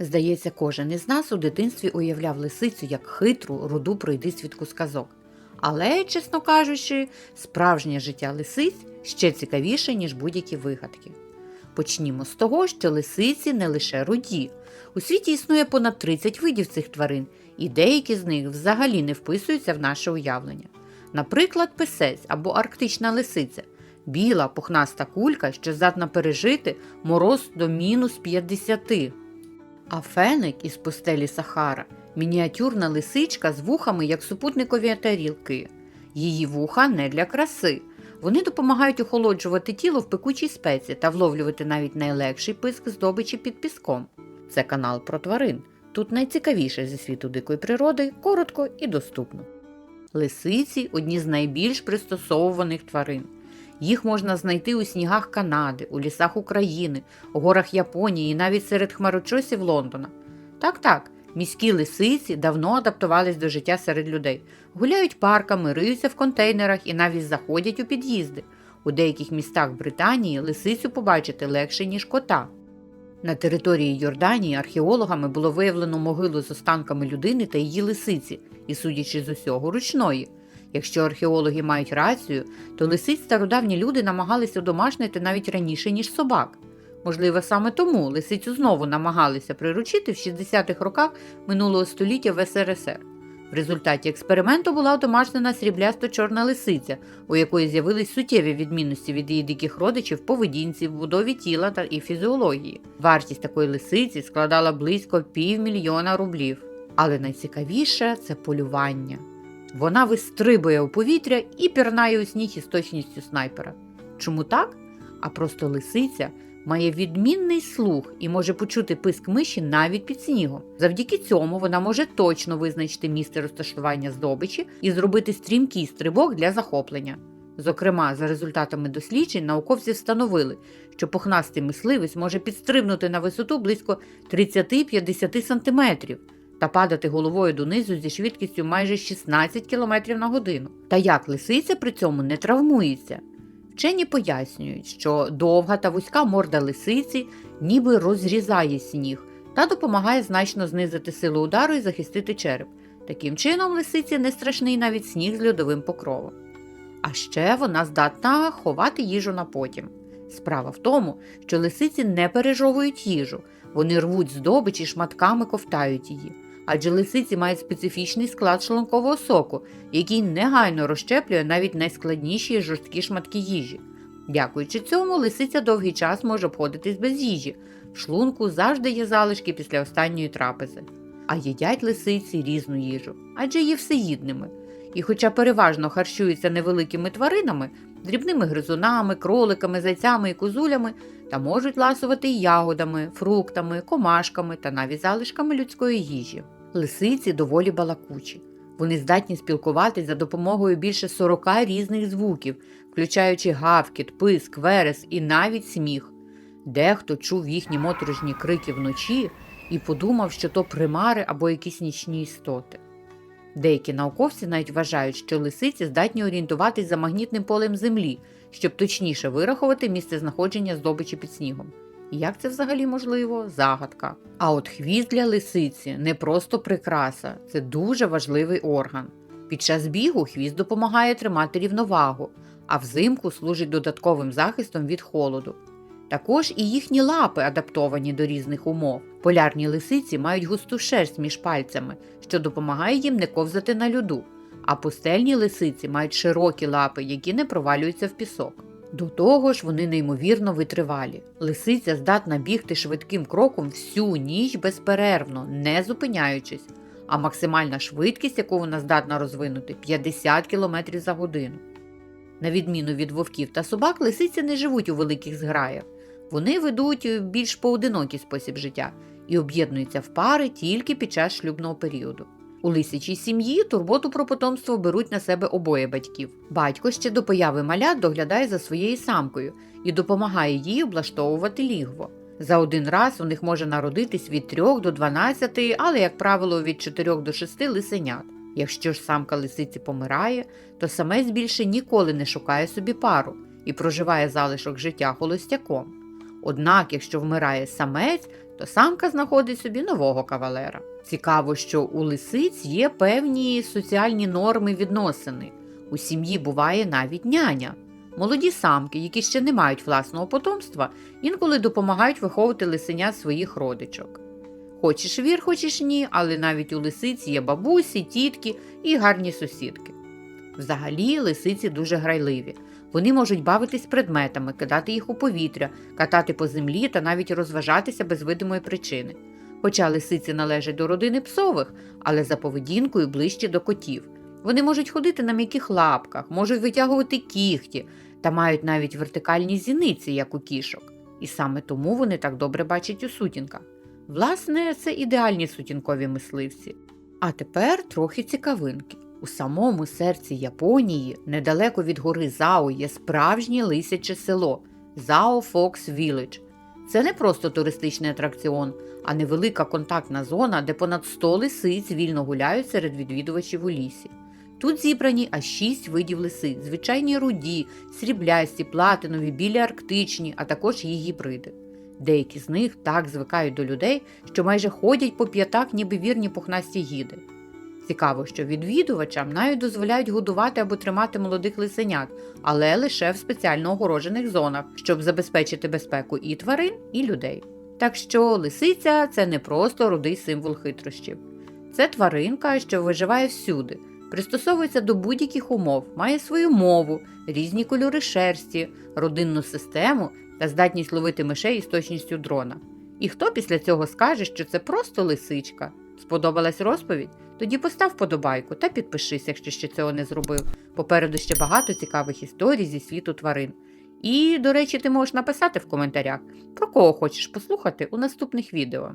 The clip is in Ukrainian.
Здається, кожен із нас у дитинстві уявляв лисицю як хитру, руду пройдисвідку з казок. Але, чесно кажучи, справжнє життя лисиць ще цікавіше, ніж будь-які вигадки. Почнімо з того, що лисиці не лише руді. У світі існує понад 30 видів цих тварин, і деякі з них взагалі не вписуються в наше уявлення. Наприклад, писець або арктична лисиця біла пухнаста кулька, що здатна пережити мороз до мінус 50. А феник із пустелі Сахара мініатюрна лисичка з вухами, як супутникові тарілки. Її вуха не для краси. Вони допомагають охолоджувати тіло в пекучій спеці та вловлювати навіть найлегший писк здобичі під піском. Це канал про тварин. Тут найцікавіше зі світу дикої природи, коротко і доступно. Лисиці одні з найбільш пристосовуваних тварин. Їх можна знайти у снігах Канади, у лісах України, у горах Японії навіть серед хмарочосів Лондона. Так, так, міські лисиці давно адаптувались до життя серед людей, гуляють парками, риються в контейнерах і навіть заходять у під'їзди. У деяких містах Британії лисицю побачити легше, ніж кота. На території Йорданії археологами було виявлено могилу з останками людини та її лисиці, і, судячи з усього, ручної. Якщо археологи мають рацію, то лисиць стародавні люди намагалися домашнити навіть раніше, ніж собак. Можливо, саме тому лисицю знову намагалися приручити в 60-х роках минулого століття в СРСР. В результаті експерименту була одомашнена сріблясто-чорна лисиця, у якої з'явились суттєві відмінності від її диких родичів поведінці, будові тіла та і фізіології. Вартість такої лисиці складала близько півмільйона рублів. Але найцікавіше це полювання. Вона вистрибує у повітря і пірнає у сніг із точністю снайпера. Чому так? А просто лисиця має відмінний слух і може почути писк миші навіть під снігом. Завдяки цьому вона може точно визначити місце розташування здобичі і зробити стрімкий стрибок для захоплення. Зокрема, за результатами досліджень, науковці встановили, що пухнастий мисливець може підстрибнути на висоту близько 30-50 см та падати головою донизу зі швидкістю майже 16 км на годину. Та як лисиця при цьому не травмується. Вчені пояснюють, що довга та вузька морда лисиці ніби розрізає сніг та допомагає значно знизити силу удару і захистити череп. Таким чином, лисиці не страшний навіть сніг з льодовим покровом. А ще вона здатна ховати їжу на потім. Справа в тому, що лисиці не пережовують їжу, вони рвуть здобич і шматками ковтають її. Адже лисиці мають специфічний склад шлункового соку, який негайно розщеплює навіть найскладніші і жорсткі шматки їжі. Дякуючи цьому, лисиця довгий час може обходитись без їжі. В шлунку завжди є залишки після останньої трапези. А їдять лисиці різну їжу, адже є всеїдними. І хоча переважно харчуються невеликими тваринами, дрібними гризунами, кроликами, зайцями і козулями, та можуть ласувати ягодами, фруктами, комашками та навіть залишками людської їжі. Лисиці доволі балакучі. Вони здатні спілкуватись за допомогою більше 40 різних звуків, включаючи гавкіт, писк, верес і навіть сміх. Дехто чув їхні моторошні крики вночі і подумав, що то примари або якісь нічні істоти. Деякі науковці навіть вважають, що лисиці здатні орієнтуватись за магнітним полем Землі, щоб точніше вирахувати місце знаходження здобичі під снігом. Як це взагалі можливо? Загадка. А от хвіст для лисиці не просто прикраса, це дуже важливий орган. Під час бігу хвіст допомагає тримати рівновагу, а взимку служить додатковим захистом від холоду. Також і їхні лапи адаптовані до різних умов. Полярні лисиці мають густу шерсть між пальцями, що допомагає їм не ковзати на льоду, а пустельні лисиці мають широкі лапи, які не провалюються в пісок. До того ж, вони неймовірно витривалі. Лисиця здатна бігти швидким кроком всю ніч безперервно, не зупиняючись, а максимальна швидкість, яку вона здатна розвинути, 50 км за годину. На відміну від вовків та собак, лисиці не живуть у великих зграях. Вони ведуть більш поодинокий спосіб життя і об'єднуються в пари тільки під час шлюбного періоду. У лисячій сім'ї турботу про потомство беруть на себе обоє батьків. Батько ще до появи малят доглядає за своєю самкою і допомагає їй облаштовувати лігво. За один раз у них може народитись від 3 до 12, але, як правило, від 4 до 6 лисенят. Якщо ж самка лисиці помирає, то самець більше ніколи не шукає собі пару і проживає залишок життя холостяком. Однак, якщо вмирає самець, то самка знаходить собі нового кавалера. Цікаво, що у лисиць є певні соціальні норми відносини. У сім'ї буває навіть няня. Молоді самки, які ще не мають власного потомства, інколи допомагають виховувати лисеня своїх родичок. Хочеш вір, хочеш ні, але навіть у лисиці є бабусі, тітки і гарні сусідки. Взагалі, лисиці дуже грайливі. Вони можуть бавитись предметами, кидати їх у повітря, катати по землі та навіть розважатися без видимої причини. Хоча лисиці належать до родини псових, але за поведінкою ближче до котів. Вони можуть ходити на м'яких лапках, можуть витягувати кігті та мають навіть вертикальні зіниці, як у кішок. І саме тому вони так добре бачать у сутінках. Власне, це ідеальні сутінкові мисливці. А тепер трохи цікавинки. У самому серці Японії, недалеко від гори Зао, є справжнє лисяче село Зао Фокс Village. Це не просто туристичний атракціон, а невелика контактна зона, де понад 100 лисиць вільно гуляють серед відвідувачів у лісі. Тут зібрані аж шість видів лисиць, звичайні руді, сріблясті, платинові, білі арктичні, а також їх гібриди. Деякі з них так звикають до людей, що майже ходять по п'ятак, ніби вірні пухнасті гіди. Цікаво, що відвідувачам навіть дозволяють годувати або тримати молодих лисенят, але лише в спеціально огорожених зонах, щоб забезпечити безпеку і тварин, і людей. Так що лисиця це не просто рудий символ хитрощів. Це тваринка, що виживає всюди, пристосовується до будь-яких умов, має свою мову, різні кольори шерсті, родинну систему та здатність ловити мишей із точністю дрона. І хто після цього скаже, що це просто лисичка? Сподобалась розповідь? Тоді постав подобайку та підпишись, якщо ще цього не зробив. Попереду ще багато цікавих історій зі світу тварин. І, до речі, ти можеш написати в коментарях, про кого хочеш послухати у наступних відео.